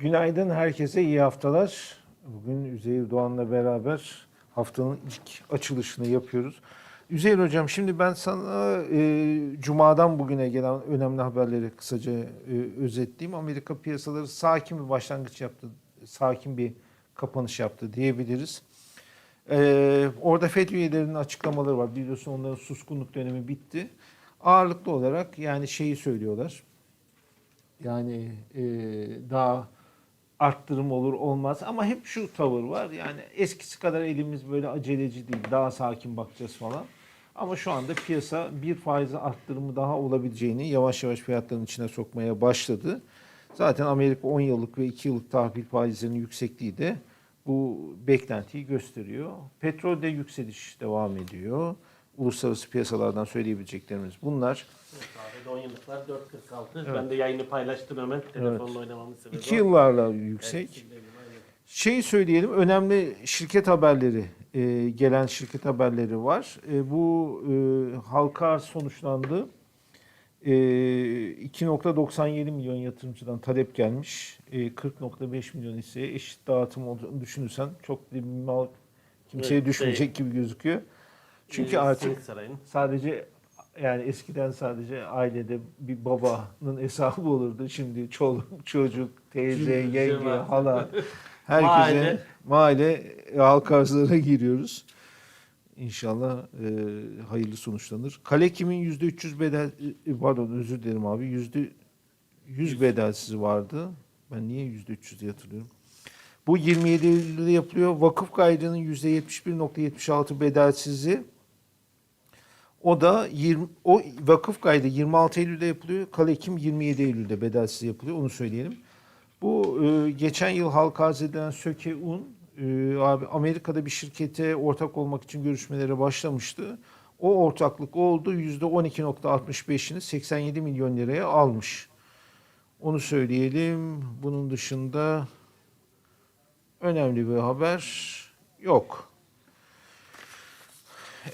Günaydın herkese iyi haftalar. Bugün Üzeyir Doğan'la beraber haftanın ilk açılışını yapıyoruz. Üzeyir Hocam şimdi ben sana e, Cuma'dan bugüne gelen önemli haberleri kısaca e, özetleyeyim. Amerika piyasaları sakin bir başlangıç yaptı, sakin bir kapanış yaptı diyebiliriz. E, orada FED üyelerinin açıklamaları var. Biliyorsun onların suskunluk dönemi bitti. Ağırlıklı olarak yani şeyi söylüyorlar. Yani e, daha arttırım olur olmaz ama hep şu tavır var. Yani eskisi kadar elimiz böyle aceleci değil. Daha sakin bakacağız falan. Ama şu anda piyasa bir faizi arttırımı daha olabileceğini yavaş yavaş fiyatların içine sokmaya başladı. Zaten Amerika 10 yıllık ve 2 yıllık tahvil faizlerinin yüksekliği de bu beklentiyi gösteriyor. Petrolde yükseliş devam ediyor. Uluslararası piyasalardan söyleyebileceklerimiz bunlar. Kahvede 10 yıllıklar 4.46. Ben de yayını paylaştım hemen. Telefonla oynamamın sebebi İki o. yıllarla Evet, yüksek. Şeyi söyleyelim, önemli şirket haberleri, e, gelen şirket haberleri var. E, bu e, halka sonuçlandı. E, 2.97 milyon yatırımcıdan talep gelmiş. E, 40.5 milyon hisseye eşit dağıtım olduğunu düşünürsen çok bir mal kimseye Evet, düşmeyecek gibi gözüküyor. Çünkü Ee, artık sadece yani eskiden sadece ailede bir babanın hesabı olurdu. Şimdi çoluk, çocuk, teyze, yenge, var. hala herkese Mahalle. mahalle halk arzlarına giriyoruz. İnşallah e, hayırlı sonuçlanır. Kale kimin %300 bedel e, pardon özür dilerim abi yüzde 100 bedelsiz vardı. Ben niye %300 diye hatırlıyorum. Bu 27 Eylül'de yapılıyor. Vakıf kaydının %71.76 bedelsizi o da 20 o vakıf kaydı 26 Eylül'de yapılıyor. Kale Ekim 27 Eylül'de bedelsiz yapılıyor. Onu söyleyelim. Bu e, geçen yıl halka arz edilen Söke Un e, abi Amerika'da bir şirkete ortak olmak için görüşmelere başlamıştı. O ortaklık oldu. %12.65'ini 87 milyon liraya almış. Onu söyleyelim. Bunun dışında önemli bir haber yok.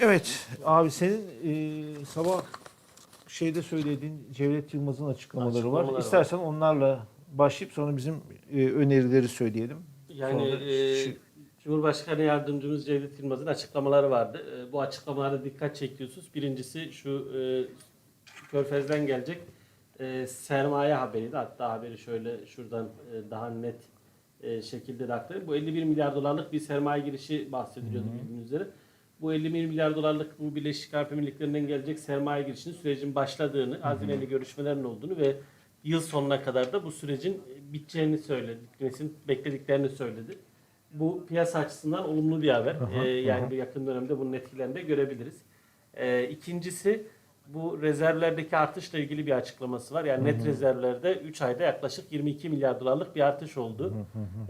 Evet abi senin e, sabah şeyde söylediğin Cevdet Yılmaz'ın açıklamaları var. Açıklamalar var. İstersen onlarla başlayıp sonra bizim e, önerileri söyleyelim. Yani Sonra e, Cumhurbaşkanı Yardımcımız Cevdet Yılmaz'ın açıklamaları vardı. E, bu açıklamalara dikkat çekiyorsunuz. Birincisi şu e, Körfez'den gelecek e, sermaye haberiydi. Hatta haberi şöyle şuradan e, daha net e, şekilde de aktarayım. Bu 51 milyar dolarlık bir sermaye girişi bahsediliyordu bildiğiniz üzere. Bu 51 milyar dolarlık bu Birleşik Arap Emirlikleri'nden gelecek sermaye girişinin sürecin başladığını, hazineli görüşmelerin olduğunu ve yıl sonuna kadar da bu sürecin biteceğini söyledi. Beklediklerini söyledi. Bu piyasa açısından olumlu bir haber. Aha, Ee, yani aha. bir yakın dönemde bunun etkilerini de görebiliriz. Ee, ikincisi bu rezervlerdeki artışla ilgili bir açıklaması var. Yani net rezervlerde 3 ayda yaklaşık 22 milyar dolarlık bir artış oldu.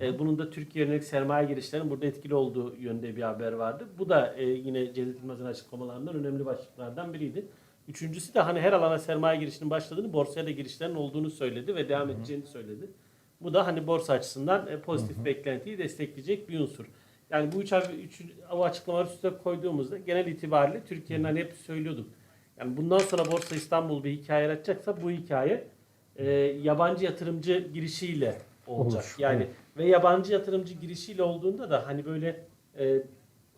Ee, bunun da Türkiye yönelik sermaye girişlerinin burada etkili olduğu yönde bir haber vardı. Bu da e, yine Cevdet Yılmaz'ın açıklamalarından önemli başlıklardan biriydi. Üçüncüsü de hani her alana sermaye girişinin başladığını, borsaya da girişlerin olduğunu söyledi ve devam edeceğini söyledi. Bu da hani borsa açısından e, pozitif beklentiyi destekleyecek bir unsur. Yani bu üç, üç o açıklamaları üstüne koyduğumuzda genel itibariyle Türkiye'nin hani hep söylüyorduk. Yani bundan sonra Borsa İstanbul bir hikaye yaratacaksa bu hikaye e, yabancı yatırımcı girişiyle olacak. Olur, Yani evet. ve yabancı yatırımcı girişiyle olduğunda da hani böyle e,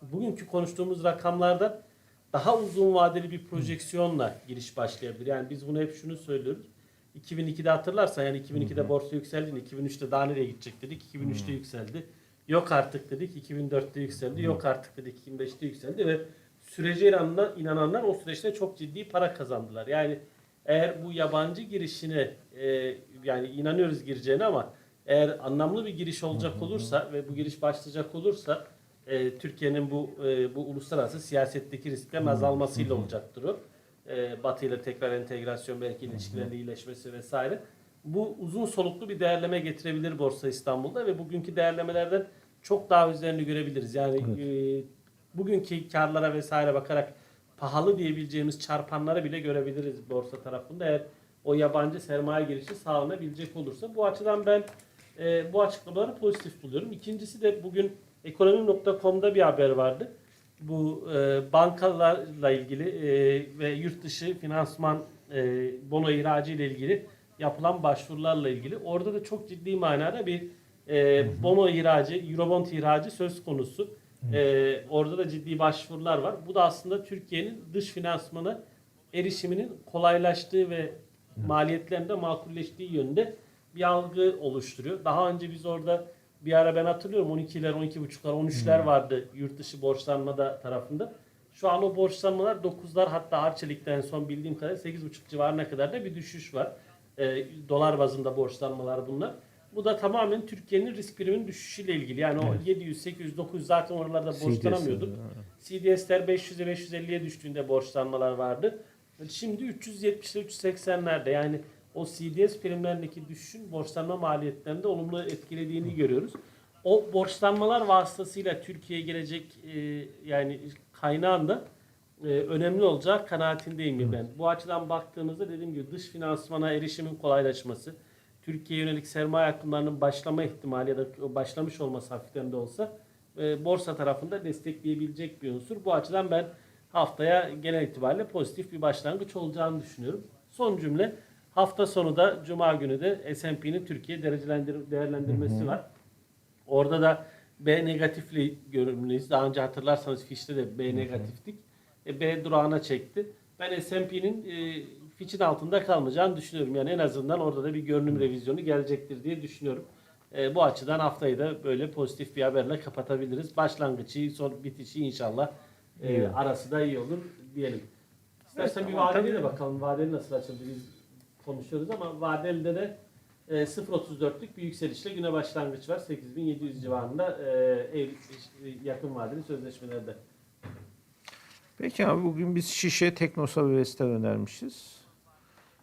bugünkü konuştuğumuz rakamlardan daha uzun vadeli bir projeksiyonla giriş başlayabilir. Yani biz bunu hep şunu söylüyoruz. 2002'de hatırlarsan yani 2002'de borsa yükseldi. 2003'te daha nereye gidecek dedik. 2003'te yükseldi. Yok artık dedik. 2004'te yükseldi. Yok artık dedik. 2005'te yükseldi ve sürece inananlar, inananlar o süreçte çok ciddi para kazandılar. Yani eğer bu yabancı girişine e, yani inanıyoruz gireceğine ama eğer anlamlı bir giriş olacak olursa ve bu giriş başlayacak olursa e, Türkiye'nin bu e, bu uluslararası siyasetteki risklerin azalmasıyla olacaktır o. E, Batı ile tekrar entegrasyon belki ilişkilerin iyileşmesi vesaire. Bu uzun soluklu bir değerleme getirebilir Borsa İstanbul'da ve bugünkü değerlemelerden çok daha üzerini görebiliriz. Yani e, bugünkü karlara vesaire bakarak pahalı diyebileceğimiz çarpanları bile görebiliriz borsa tarafında eğer o yabancı sermaye girişi sağlanabilecek olursa. Bu açıdan ben e, bu açıklamaları pozitif buluyorum. İkincisi de bugün ekonomi.com'da bir haber vardı. Bu e, bankalarla ilgili e, ve yurt dışı finansman e, bono ihracı ile ilgili yapılan başvurularla ilgili. Orada da çok ciddi manada bir e, BOMO ihracı, Eurobond ihracı söz konusu. E, orada da ciddi başvurular var. Bu da aslında Türkiye'nin dış finansmana erişiminin kolaylaştığı ve maliyetlerinde makulleştiği yönde bir algı oluşturuyor. Daha önce biz orada bir ara ben hatırlıyorum 12'ler, 12,5'lar, 13'ler vardı yurt dışı borçlanmada tarafında. Şu an o borçlanmalar 9'lar hatta Arçelik'te en son bildiğim kadarıyla 8,5 civarına kadar da bir düşüş var. Ee, dolar bazında borçlanmalar bunlar. Bu da tamamen Türkiye'nin risk priminin düşüşüyle ilgili. Yani o 700, 800, 900 zaten oralarda borçlanamıyorduk. CDS'ler 500'e 550'ye düştüğünde borçlanmalar vardı. Şimdi 370'e 380'lerde yani o CDS primlerindeki düşüşün borçlanma maliyetlerinde olumlu etkilediğini görüyoruz. O borçlanmalar vasıtasıyla Türkiye'ye gelecek e, yani kaynağında e, önemli olacağı kanaatindeyim ben. Bu açıdan baktığımızda dediğim gibi dış finansmana erişimin kolaylaşması, Türkiye'ye yönelik sermaye akımlarının başlama ihtimali ya da başlamış olması hafiften de olsa e, borsa tarafında destekleyebilecek bir unsur. Bu açıdan ben haftaya genel itibariyle pozitif bir başlangıç olacağını düşünüyorum. Son cümle hafta sonu da Cuma günü de S&P'nin Türkiye derecelendir değerlendirmesi var. Orada da B negatifli görünümlüyüz. Daha önce hatırlarsanız Fitch'te de B negatiftik. E, B durağına çekti. Ben S&P'nin e, Fitch'in altında kalmayacağını düşünüyorum. Yani en azından orada da bir görünüm revizyonu gelecektir diye düşünüyorum. E, bu açıdan haftayı da böyle pozitif bir haberle kapatabiliriz. Başlangıcı, son bitişi inşallah e, İyi. arası da iyi olur diyelim. İstersen bir ama vadeli de bakalım. Vadeli nasıl açıldı biz konuşuyoruz ama vadelde de e, 0.34'lük bir yükselişle güne başlangıç var. 8700 civarında e, Eylül- yakın vadeli sözleşmelerde. Peki abi bugün biz şişe Teknosa ve Vestel önermişiz.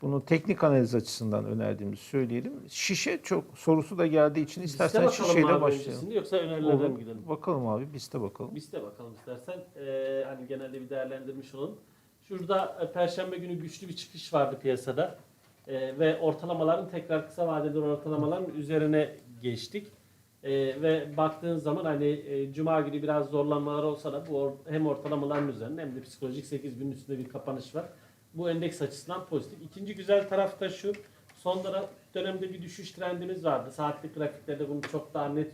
Bunu teknik analiz açısından önerdiğimizi söyleyelim. Şişe çok sorusu da geldiği için istersen şişeyle abi başlayalım. Yoksa önerilerden Olur. mi gidelim? Bakalım abi biz de bakalım. Liste bakalım istersen. Ee, hani genelde bir değerlendirmiş olalım. Şurada e, Perşembe günü güçlü bir çıkış vardı piyasada. Ee, ve ortalamaların tekrar kısa vadeli ortalamaların üzerine geçtik. Ee, ve baktığın zaman hani e, Cuma günü biraz zorlanmalar olsa da bu or- hem ortalamaların üzerinde hem de psikolojik 8000'in üstünde bir kapanış var. Bu endeks açısından pozitif. İkinci güzel taraf da şu. Son dönem- dönemde bir düşüş trendimiz vardı. Saatlik grafiklerde bunu çok daha net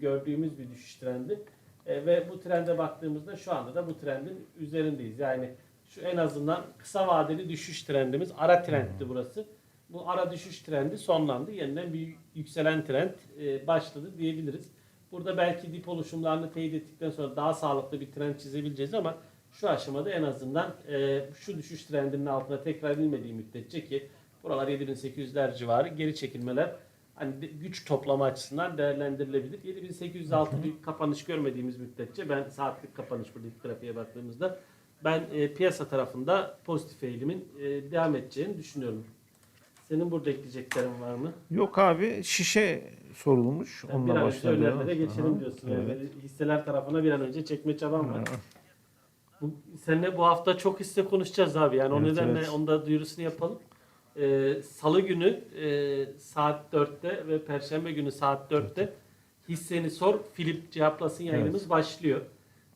gördüğümüz bir düşüş trendi. E, ve bu trende baktığımızda şu anda da bu trendin üzerindeyiz. Yani şu en azından kısa vadeli düşüş trendimiz. Ara trendti burası. Bu ara düşüş trendi sonlandı. Yeniden bir yükselen trend e, başladı diyebiliriz. Burada belki dip oluşumlarını teyit ettikten sonra daha sağlıklı bir trend çizebileceğiz ama şu aşamada en azından e, şu düşüş trendinin altına tekrar inmediği müddetçe ki buralar 7800'ler civarı geri çekilmeler hani güç toplama açısından değerlendirilebilir. 7806 bir kapanış görmediğimiz müddetçe ben saatlik kapanış buradaki grafiğe baktığımızda ben e, piyasa tarafında pozitif eğilimin e, devam edeceğini düşünüyorum. Senin burada ekleyeceklerin var mı? Yok abi şişe sorulmuş. Yani bir an önce önermelere geçelim Aha, diyorsun. Yani evet. hisseler tarafına bir an önce çekme çabam var. Bu, seninle bu hafta çok hisse konuşacağız abi. Yani o Evet, nedenle evet. onda duyurusunu yapalım. Ee, Salı günü e, saat 4'te ve Perşembe günü saat 4'te hisseni sor Filip cevaplasın yayınımız başlıyor.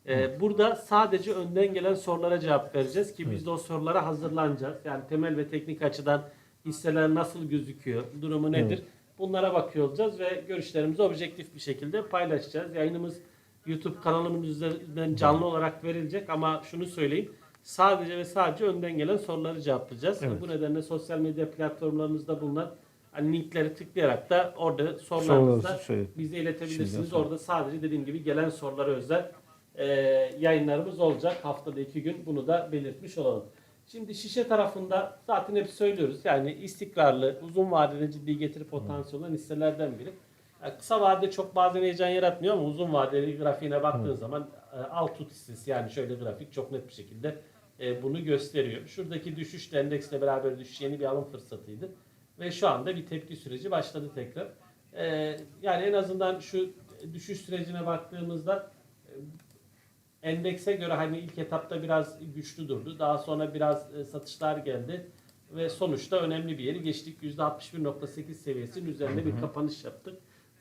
Ee, burada sadece önden gelen sorulara cevap vereceğiz ki biz de o sorulara hazırlanacağız. Yani temel ve teknik açıdan hisseler nasıl gözüküyor, durumu nedir? Bunlara bakıyor olacağız ve görüşlerimizi objektif bir şekilde paylaşacağız. Yayınımız YouTube kanalımız üzerinden canlı olarak verilecek ama şunu söyleyeyim. Sadece ve sadece önden gelen soruları cevaplayacağız. Evet. Bu nedenle sosyal medya platformlarımızda bulunan hani linkleri tıklayarak da orada sorularınızı söyle. bize iletebilirsiniz. Orada sadece dediğim gibi gelen sorulara özel e, yayınlarımız olacak. Haftada iki gün bunu da belirtmiş olalım. Şimdi şişe tarafında zaten hep söylüyoruz. Yani istikrarlı, uzun vadede ciddi getiri potansiyeli olan hisselerden biri. Yani kısa vadede çok bazen heyecan yaratmıyor ama uzun vadeli grafiğine baktığın zaman e, alt tut hissesi yani şöyle grafik çok net bir şekilde e, bunu gösteriyor. Şuradaki düşüş de endeksle beraber düşüş yeni bir alım fırsatıydı. Ve şu anda bir tepki süreci başladı tekrar. E, yani en azından şu düşüş sürecine baktığımızda e, endekse göre hani ilk etapta biraz güçlü durdu. Daha sonra biraz e, satışlar geldi ve sonuçta önemli bir yeri geçtik. %61.8 seviyesinin üzerinde bir kapanış yaptık.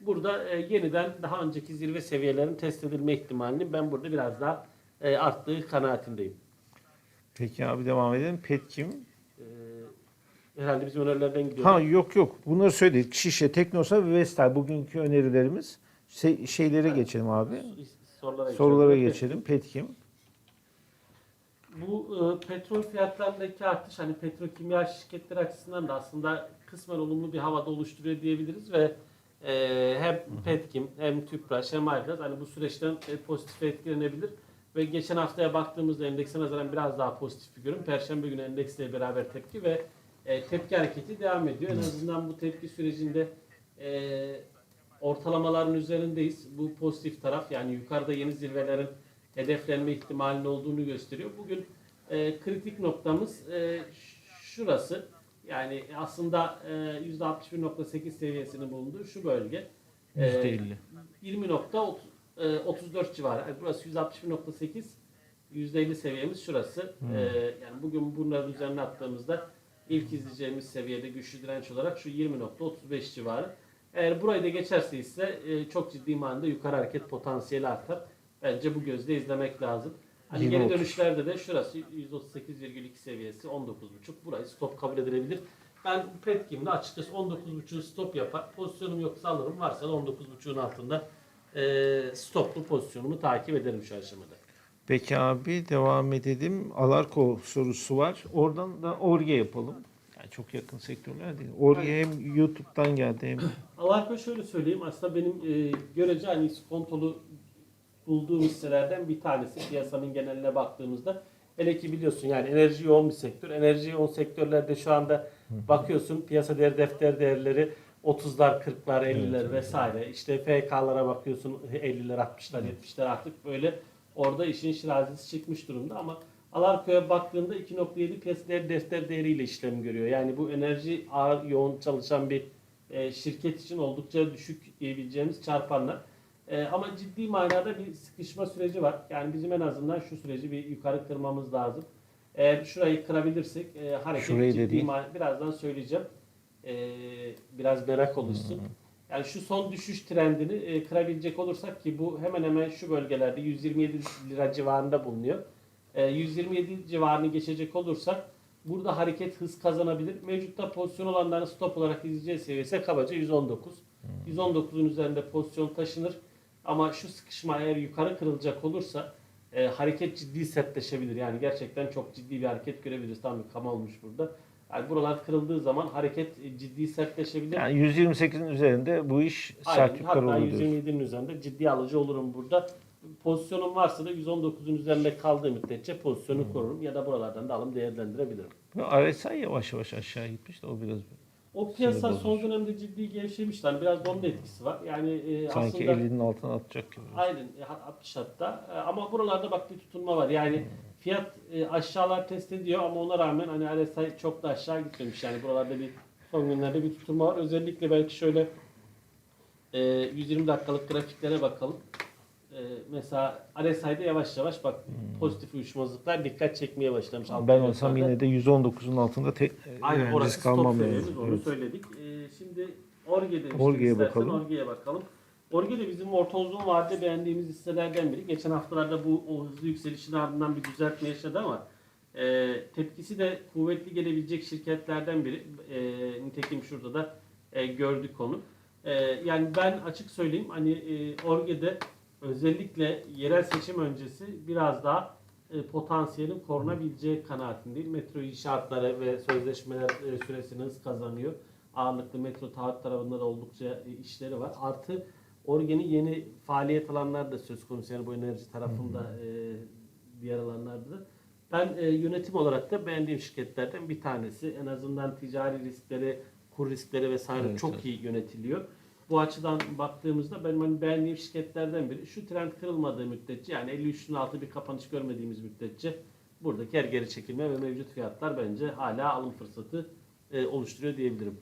Burada e, yeniden daha önceki zirve seviyelerin test edilme ihtimalinin ben burada biraz daha e, arttığı kanaatindeyim. Peki abi devam edelim. Petkim. E, herhalde bizim önerilerden gidiyor. Ha yok yok. Bunları söyledik. Şişe, Teknosa ve Vestel bugünkü önerilerimiz. Se- şeylere geçelim abi. Sorulara, Sorulara geçiyorum. geçelim. Petkim. Bu e, petrol fiyatlarındaki artış hani petrokimya şirketleri açısından da aslında kısmen olumlu bir havada oluşturuyor diyebiliriz ve e, hem Petkim hem Tüpraş hem Aygaz hani bu süreçten e, pozitif etkilenebilir ve geçen haftaya baktığımızda endekse nazaran biraz daha pozitif bir görün. Perşembe günü endeksle beraber tepki ve e, tepki hareketi devam ediyor. En azından bu tepki sürecinde e, ortalamaların üzerindeyiz. Bu pozitif taraf yani yukarıda yeni zirvelerin hedeflenme ihtimalinin olduğunu gösteriyor. Bugün e, kritik noktamız e, şurası. Yani aslında e, %61.8 seviyesinin bulunduğu şu bölge. E, %50. 20.34 civarı. Yani burası 161.8 %50 seviyemiz şurası. Hmm. E, yani bugün bunların üzerine attığımızda ilk izleyeceğimiz seviyede güçlü direnç olarak şu 20.35 civarı. Eğer burayı da geçerse ise e, çok ciddi manada yukarı hareket potansiyeli artar. Bence bu gözle izlemek lazım. Hani geri 20.30. dönüşlerde de şurası 138,2 seviyesi 19.5. Burayı stop kabul edilebilir. Ben Petkim'de açıkçası 19.5'u stop yapar. Pozisyonum yoksa alırım. Varsa da 19.5'un altında e, stoplu pozisyonumu takip ederim şu aşamada. Peki abi devam edelim. Alarko sorusu var. Oradan da Orge yapalım. Yani çok yakın sektörler değil. Orge hem YouTube'dan geldi hem Alarko şöyle söyleyeyim. Aslında benim e, görece hani skontolu bulduğum hisselerden bir tanesi piyasanın geneline baktığımızda. Hele ki biliyorsun yani enerji yoğun bir sektör. Enerji yoğun sektörlerde şu anda bakıyorsun piyasa değer defter değerleri 30'lar, 40'lar, 50'ler vesaire. İşte FK'lara bakıyorsun 50'ler, 60'lar, 70'ler artık böyle orada işin şirazesi çıkmış durumda ama Alarko'ya baktığında 2.7 piyasa değer defter değeriyle işlem görüyor. Yani bu enerji ağır yoğun çalışan bir e, şirket için oldukça düşük diyebileceğimiz çarpanlar. E, ama ciddi manada bir sıkışma süreci var. Yani bizim en azından şu süreci bir yukarı kırmamız lazım. Eğer şurayı kırabilirsek e, hareket Şurayı ciddi değil. ma- birazdan söyleyeceğim. E, biraz merak olursun. Yani şu son düşüş trendini e, kırabilecek olursak ki bu hemen hemen şu bölgelerde 127 lira civarında bulunuyor. E, 127 civarını geçecek olursak burada hareket hız kazanabilir. Mevcutta pozisyon olanların stop olarak izleyeceği seviyesi kabaca 119. 119'un üzerinde pozisyon taşınır. Ama şu sıkışma eğer yukarı kırılacak olursa e, hareket ciddi sertleşebilir. Yani gerçekten çok ciddi bir hareket görebiliriz. Tam bir kama olmuş burada. Yani buralar kırıldığı zaman hareket e, ciddi sertleşebilir. yani 128'in üzerinde bu iş Aynen. sert yukarı Hatta olur diyorsun. 127'nin üzerinde ciddi alıcı olurum burada. Pozisyonum varsa da 119'un üzerinde kaldığı müddetçe pozisyonu korurum ya da buralardan da alım değerlendirebilirim. RSI yavaş yavaş aşağı gitmiş de o biraz O piyasa son dönemde ciddi gevşemişti. Hani biraz da onun da etkisi var. Yani e, sanki aslında 50'nin altına atacak gibi. aynen e, 60 hatta. E, ama buralarda bak bir tutunma var. Yani fiyat e, aşağılar test ediyor ama ona rağmen hani RSI çok da aşağı gitmemiş. Yani buralarda bir son günlerde bir tutunma var. Özellikle belki şöyle e, 120 dakikalık grafiklere bakalım. E, mesela RSI'de yavaş yavaş bak pozitif uyuşmazlıklar dikkat çekmeye başlamış. Hmm. Ben olsam yine de 119'un altında tek yani orası risk almam lazım. onu Evet. söyledik. Ee, şimdi Orge demiştik Orge'ye bakalım. Orge'ye bakalım. Orge de bizim orta uzun vadede beğendiğimiz hisselerden biri. Geçen haftalarda bu o hızlı yükselişin ardından bir düzeltme yaşadı ama e, tepkisi de kuvvetli gelebilecek şirketlerden biri. E, nitekim şurada da e, gördük onu. E, yani ben açık söyleyeyim hani e, Orge'de özellikle yerel seçim öncesi biraz daha e, potansiyelin korunabileceği kanaatindeyim. Metro inşaatları ve sözleşmeler e, süresini hız kazanıyor. Ağırlıklı metro taahhüt tarafında da oldukça e, işleri var. Artı Orgen'in yeni faaliyet alanlar da söz konusu. Yani bu enerji tarafında e, diğer alanlarda da. Ben e, yönetim olarak da beğendiğim şirketlerden bir tanesi. En azından ticari riskleri, kur riskleri vesaire Evet, çok evet. iyi yönetiliyor. Bu açıdan baktığımızda benim hani beğendiğim şirketlerden biri. Şu trend kırılmadığı müddetçe yani 53'ün altı bir kapanış görmediğimiz müddetçe buradaki her geri çekilme ve mevcut fiyatlar bence hala alım fırsatı e, oluşturuyor diyebilirim.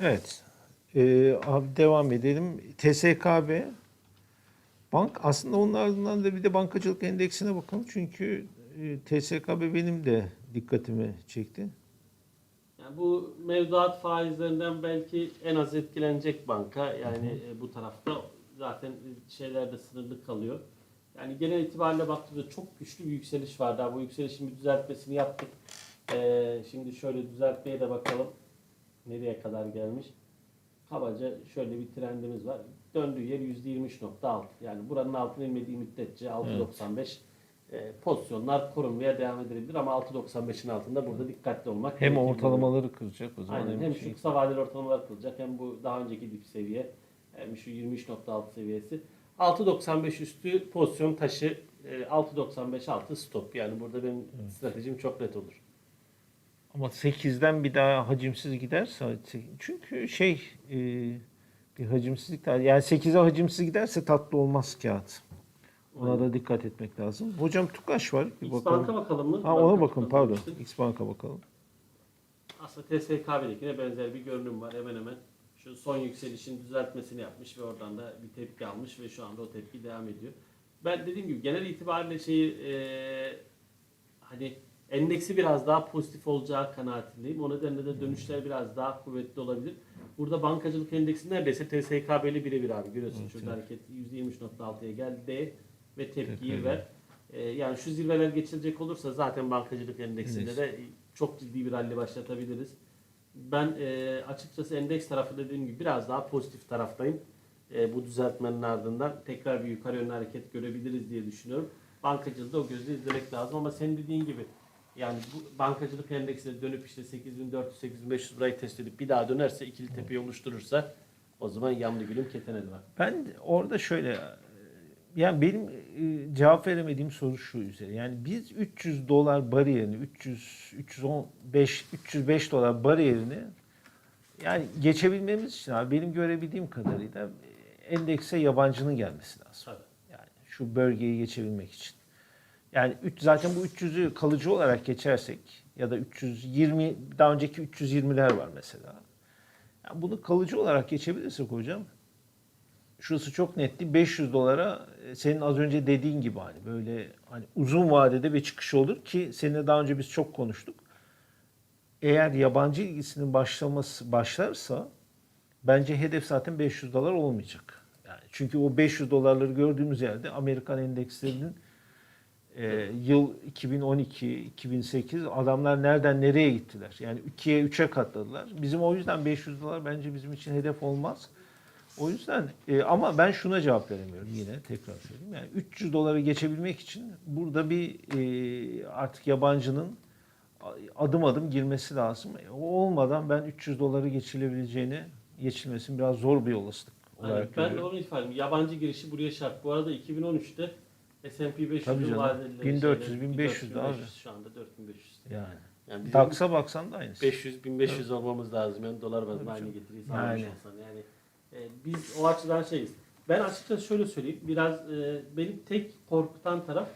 Evet. Ee, abi devam edelim. TSKB Bank aslında onun ardından da bir de bankacılık endeksine bakalım. Çünkü e, TSKB benim de dikkatimi çekti. Yani bu mevduat faizlerinden belki en az etkilenecek banka. Yani e, bu tarafta zaten şeyler de sınırlı kalıyor. Yani genel itibariyle baktığımızda çok güçlü bir yükseliş var. Daha bu yükselişin bir düzeltmesini yaptık. Ee, şimdi şöyle düzeltmeye de bakalım. Nereye kadar gelmiş? Kabaca şöyle bir trendimiz var. Döndüğü yer %23.6. Yani buranın altına inmediği müddetçe 6.95 e, pozisyonlar korunmaya devam edilebilir ama 6.95'in altında burada dikkatli olmak Hem gerekir. ortalamaları kıracak o zaman. Aynen. hem şey- şu kısa vadeli ortalamalar kılacak hem bu daha önceki dip seviye hem şu 23.6 seviyesi. 6.95 üstü pozisyon taşı e, 6.95 altı stop. Yani burada benim stratejim çok net olur. Ama 8'den bir daha hacimsiz giderse çünkü şey e, bir hacimsizlik yani 8'e hacimsiz giderse tatlı olmaz kağıt. Ona da dikkat etmek lazım. Hocam Tukaş var. Bir X bakalım. Bank'a bakalım mı? Ha ona bakın pardon. demiştim. X Bank'a bakalım. Aslında TSKB'dekine benzer bir görünüm var hemen hemen. Şu son yükselişin düzeltmesini yapmış ve oradan da bir tepki almış ve şu anda o tepki devam ediyor. Ben dediğim gibi genel itibariyle şeyi e, hani endeksi biraz daha pozitif olacağı kanaatindeyim. O nedenle de dönüşler biraz daha kuvvetli olabilir. Burada bankacılık endeksi neredeyse TSKB'li birebir abi. Görüyorsun Evet, şurada evet. hareket %23.6'ya geldi ve tepkiyi ver. E, yani şu zirveler geçilecek olursa zaten bankacılık endeksinde Endeks. de çok ciddi bir rally başlatabiliriz. Ben e, açıkçası endeks tarafı dediğim gibi biraz daha pozitif taraftayım. E, bu düzeltmenin ardından tekrar bir yukarı yönlü hareket görebiliriz diye düşünüyorum. Bankacılıkta o gözle izlemek lazım ama senin dediğin gibi yani bu bankacılık endeksi de dönüp işte 8400-8500 burayı test edip bir daha dönerse ikili tepeyi oluşturursa o zaman yamlı gülüm ketene var. Ben burada şöyle yani benim e, cevap veremediğim soru şu üzere. Yani biz 300 dolar bariyerini 300 315 305 dolar bariyerini yani geçebilmemiz için abi benim görebildiğim kadarıyla e, endekse yabancının gelmesi lazım. Tabii. Yani şu bölgeyi geçebilmek için. Yani üç, zaten bu 300'ü kalıcı olarak geçersek ya da 320 daha önceki 320'ler var mesela. Yani bunu kalıcı olarak geçebilirsek hocam şurası çok netti 500 dolara e, senin az önce dediğin gibi hani böyle hani uzun vadede bir çıkış olur ki seninle daha önce biz çok konuştuk. Eğer yabancı ilgisinin başlaması başlarsa bence hedef zaten 500 dolar olmayacak. Yani çünkü o 500 dolarları gördüğümüz yerde Amerikan endekslerinin e, yıl 2012, 2008 adamlar nereden nereye gittiler? Yani 2'ye 3'e katladılar. Bizim o yüzden 500 dolar bence bizim için hedef olmaz. O yüzden e, ama ben şuna cevap veremiyorum yine tekrar söyleyeyim. Yani 300 doları geçebilmek için burada bir e, artık yabancının adım adım girmesi lazım. E, O olmadan ben 300 doları geçilebileceğini geçilmesinin biraz zor bir olasılık olarak Aynen. Ben de görüyorum. onu ifade ediyorum. Yabancı girişi buraya şart. Bu arada 2013'te S&P 500 Tabii canım. vadelileri 1400, şeyleri, 1500 abi. Şu anda 4500. Yani. Yani DAX'a baksan da aynısı. 500 1500 olmamız lazım. Yani dolar bazında aynı getiriyi sağlamış Yani. olsan. Yani e, biz o açıdan şeyiz. Ben açıkçası şöyle söyleyeyim. Biraz e, benim tek korkutan taraf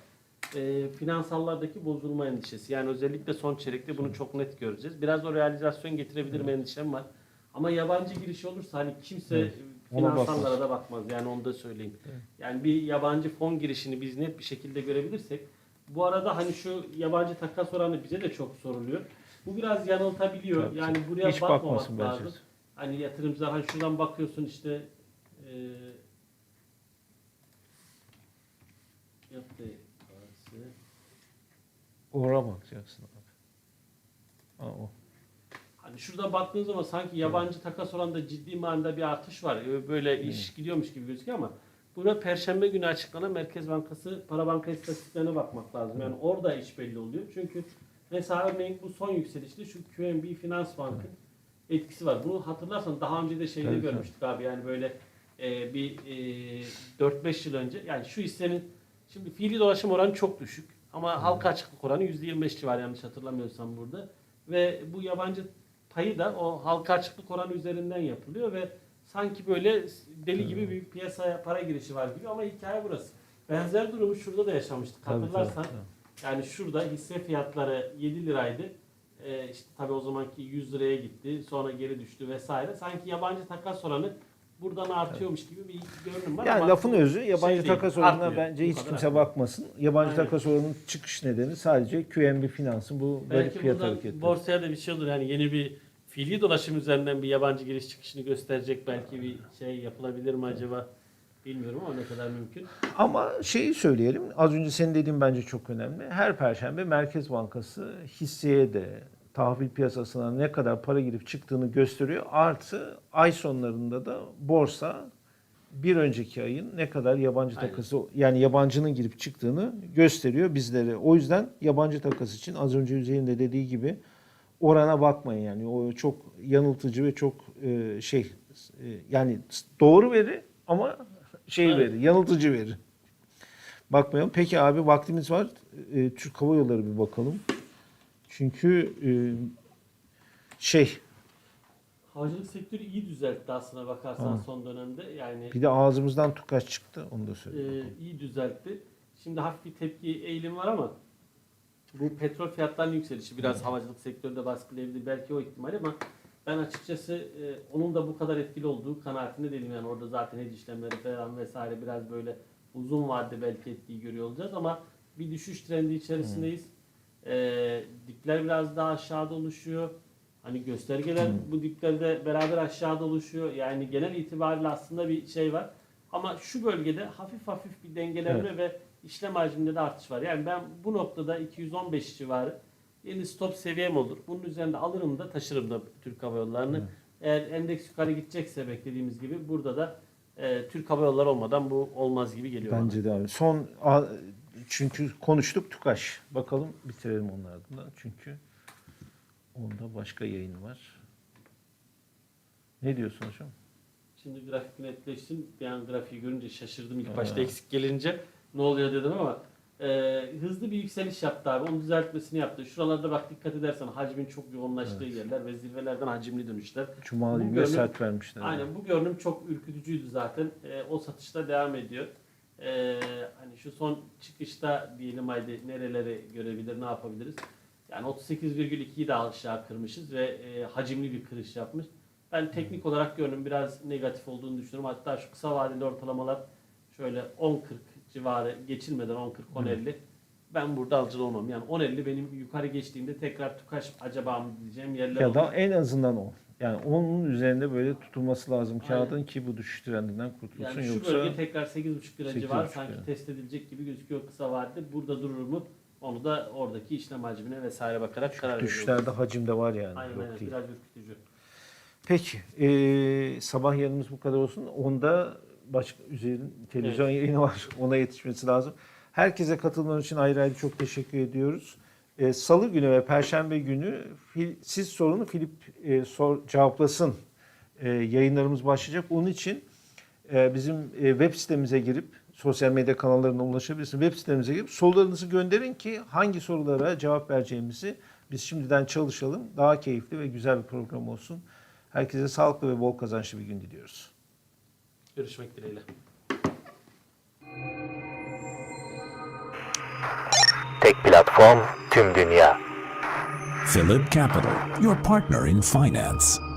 e, finansallardaki bozulma endişesi. Yani özellikle son çeyrekte bunu çok net göreceğiz. Biraz o realizasyon getirebilir mi endişem var. Ama yabancı girişi olursa hani kimse e, Ona finansallara bakmaz. da bakmaz. Yani onu da söyleyeyim. Evet. Yani bir yabancı fon girişini biz net bir şekilde görebilirsek bu arada hani şu yabancı takas oranı bize de çok soruluyor. Bu biraz yanıltabiliyor. Tabii, yani buraya Hiç bakmamak bakmasın bence. Hani yatırımcılar hani şuradan bakıyorsun işte e, yaptı parası. Ora bakacaksın abi. Aa, o. Hani şuradan baktığın zaman sanki yabancı takas oranında ciddi manada bir artış var. Böyle iş gidiyormuş gibi gözüküyor ama buna perşembe günü açıklanan Merkez Bankası para banka istatistiklerine bakmak lazım. Yani orada iş belli oluyor. Çünkü mesela örneğin bu son yükselişte şu QNB Finans Bank'ın etkisi var. Bunu hatırlarsan daha önce de şeyde Tabii, görmüştük abi. Yani böyle e, bir e, 4-5 yıl önce yani şu hissenin şimdi fiili dolaşım oranı çok düşük. Ama halka açıklık oranı %25 civarı yanlış hatırlamıyorsam burada. Ve bu yabancı payı da o halka açıklık oranı üzerinden yapılıyor ve sanki böyle deli gibi bir piyasaya para girişi var gibi ama hikaye burası. Benzer durumu şurada da yaşamıştık. Tabii, Hatırlarsan tabii, yani şurada hisse fiyatları 7 liraydı. Ee, işte tabii o zamanki 100 liraya gitti. Sonra geri düştü vesaire. Sanki yabancı takas oranı buradan artıyormuş gibi bir görünüm var Yani ama lafın özü yabancı şey değil, takas oranına artmıyor. bence hiç kimse artmıyor. bakmasın. Yabancı Aynen. takas oranının çıkış nedeni sadece QNB Finans'ın bu garip Belki fiyat buradan hareketleri. borsaya da bir şey olur. Yani yeni bir fiili dolaşım üzerinden bir yabancı giriş çıkışını gösterecek belki bir şey yapılabilir mi acaba Bilmiyorum ama ne kadar mümkün. Ama şeyi söyleyelim. Az önce senin dediğin bence çok önemli. Her perşembe Merkez Bankası hisseye de tahvil piyasasına ne kadar para girip çıktığını gösteriyor. Artı ay sonlarında da borsa bir önceki ayın ne kadar yabancı Aynen. takası yani yabancının girip çıktığını gösteriyor bizlere. O yüzden yabancı takası için az önce Üzeyir'in de dediği gibi orana bakmayın yani o çok yanıltıcı ve çok e, şey e, yani doğru veri ama şey Evet. veri yanıltıcı veri. Bakmayalım. Peki abi vaktimiz var. E, Türk Hava Yolları bir bakalım. Çünkü e, şey Havacılık sektörü iyi düzeltti aslına bakarsan Ha. son dönemde. Yani bir de ağzımızdan tukaç çıktı. Onu da e, söyle. iyi düzeltti. Şimdi hafif bir tepki eğilim var ama bu petrol fiyatlarının yükselişi biraz havacılık sektöründe baskılayabilir belki o ihtimal ama ben açıkçası e, onun da bu kadar etkili olduğu kanaatinde değilim. Yani orada zaten hedge işlemleri falan vesaire biraz böyle uzun vadede belki etkiyi görüyor olacağız ama bir düşüş trendi içerisindeyiz. E, dipler biraz daha aşağıda oluşuyor. Hani göstergeler bu diplerde beraber aşağıda oluşuyor. Yani genel itibariyle aslında bir şey var. Ama şu bölgede hafif hafif bir dengelenme ve işlem hacminde de artış var. Yani ben bu noktada 215 civarı yeni stop seviyem olur. Bunun üzerinde alırım da taşırım da Türk Hava Yolları'nı. Eğer endeks yukarı gidecekse beklediğimiz gibi burada da e, Türk Hava Yolları olmadan bu olmaz gibi geliyor bana. Bence de abi. Son a- çünkü konuştuk Tukaş. Bakalım bitirelim onun ardından. Çünkü onda başka yayın var. Ne diyorsun hocam? Şimdi grafik netleşsin. Bir an grafiği görünce şaşırdım ilk başta eksik gelince. Ne oluyor dedim ama e, hızlı bir yükseliş yaptı abi. Onun düzeltmesini yaptı. Şuralarda bak dikkat edersen hacmin çok yoğunlaştığı yerler ve zirvelerden hacimli dönüşler. Cuma günü sert vermişler. Aynen bu görünüm çok ürkütücüydü zaten. E, o satışta devam ediyor. E, hani şu son çıkışta diyelim haydi nereleri görebilir, ne yapabiliriz? Yani 38,2'yi de aşağı kırmışız ve e, hacimli bir kırış yapmış. Ben teknik olarak görünüm biraz negatif olduğunu düşünüyorum. Hatta şu kısa vadeli ortalamalar şöyle 10.40 civarı geçilmeden 10.40-10.50 ben burada alıcı olmam. Yani 10.50 benim yukarı geçtiğimde tekrar tukaş acaba mı diyeceğim yerler Ya olur. da en azından o. Yani onun üzerinde böyle tutulması lazım Aynen. kağıdın ki bu düşüş trendinden kurtulsun. Yani şu Yoksa bölge tekrar 8,5 lira 8,5 civarı sanki lira. test edilecek gibi gözüküyor kısa vadede. Burada durur mu? Onu da oradaki işlem hacmine vesaire bakarak karar veriyoruz. düşüşlerde hacim de var yani. Aynen Yok aynen değil. biraz ürkütücü. Peki. eee, sabah yayınımız bu kadar olsun. Onda başka üzerin televizyon yayını var. Ona yetişmesi lazım. Herkese katılmanız için ayrı ayrı çok teşekkür ediyoruz. Eee, Salı günü ve Perşembe günü fil- siz sorunu Filip eee, sor, cevaplasın eee, yayınlarımız başlayacak. Onun için eee, bizim eee, web sitemize girip sosyal medya kanallarına ulaşabilirsiniz. Web sitemize girip sorularınızı gönderin ki hangi sorulara cevap vereceğimizi biz şimdiden çalışalım. Daha keyifli ve güzel bir program olsun. Herkese sağlıklı ve bol kazançlı bir gün diliyoruz. Görüşmek dileğiyle. Tek platform tüm dünya. Philip Capital, your partner in finance.